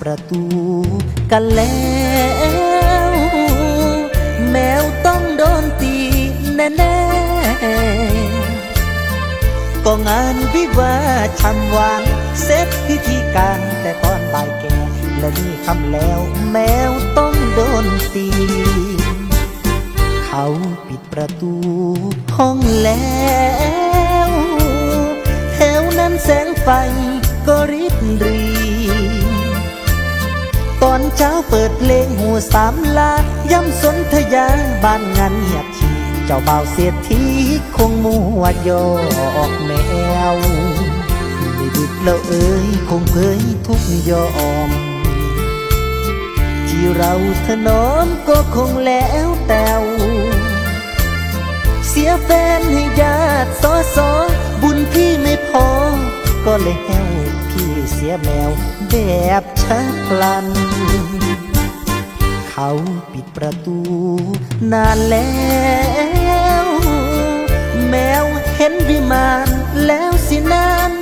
ประตูกันแล้ว แมวต้องโดนตีแน่ๆก็งานวิวาชำหวานเสร็จพิธีการแต่ตอนบ่ายแก่และนี่คำแล้ว แมวต้องโดนตีเขาปิดประตูห้องแล้วแถวนั้นแสงไฟก็ริบรี อนเช้าเปิดเพลงหัวสามลาย่ำสนธยาบ้านงานเงียบชีเจ้าบ่าวเสียทีคงมัวโยอกแมวไม่ดึกแล้วเอ้ยคงเผยทุกยอม ที่เราถนอมก็คงแล้วแต่วเสียแฟนให้ญาติสอสอบุญพี่ไม่พอก็เลยแห้ว พี่เสียแมวแบบชักพลัน เขาปิดประตูนานแล้ว แมวเห็นวิมานแล้วสินั้น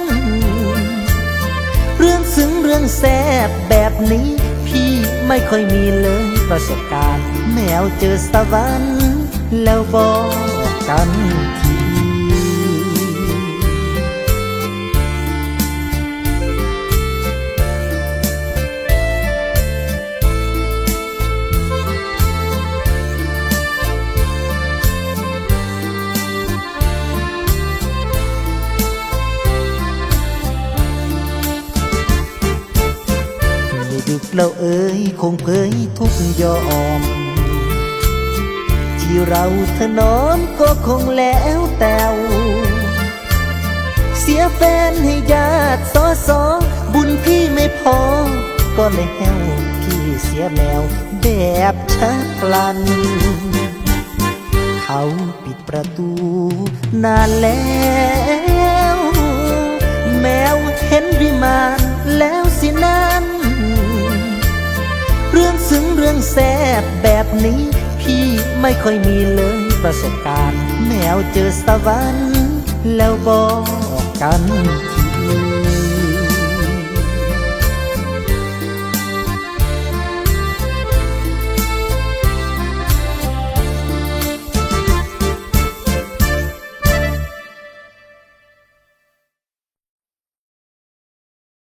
เรื่องซึ้งเรื่องแสบแบบนี้ พี่ไม่ค่อยมีเลยประสบการณ์ แมวเจอสวรรค์แล้วบอกกัน ทีไม่ดึกแล้วเอ้ยคงเผยทุกยอม ที่เราถนอมก็คงแล้วแต่วเสียแฟนให้ญาติสอสอบุญพี่ไม่พอ ก็เลยแห้วพี่เสียแมวแบบชักลัน เขาปิดประตูนานแล้ว แมวเห็น แซบแบบนี้ พี่ไม่ค่อยมีเลยประสบการณ์ แมวเจอสวรรค์แล้วบอกกัน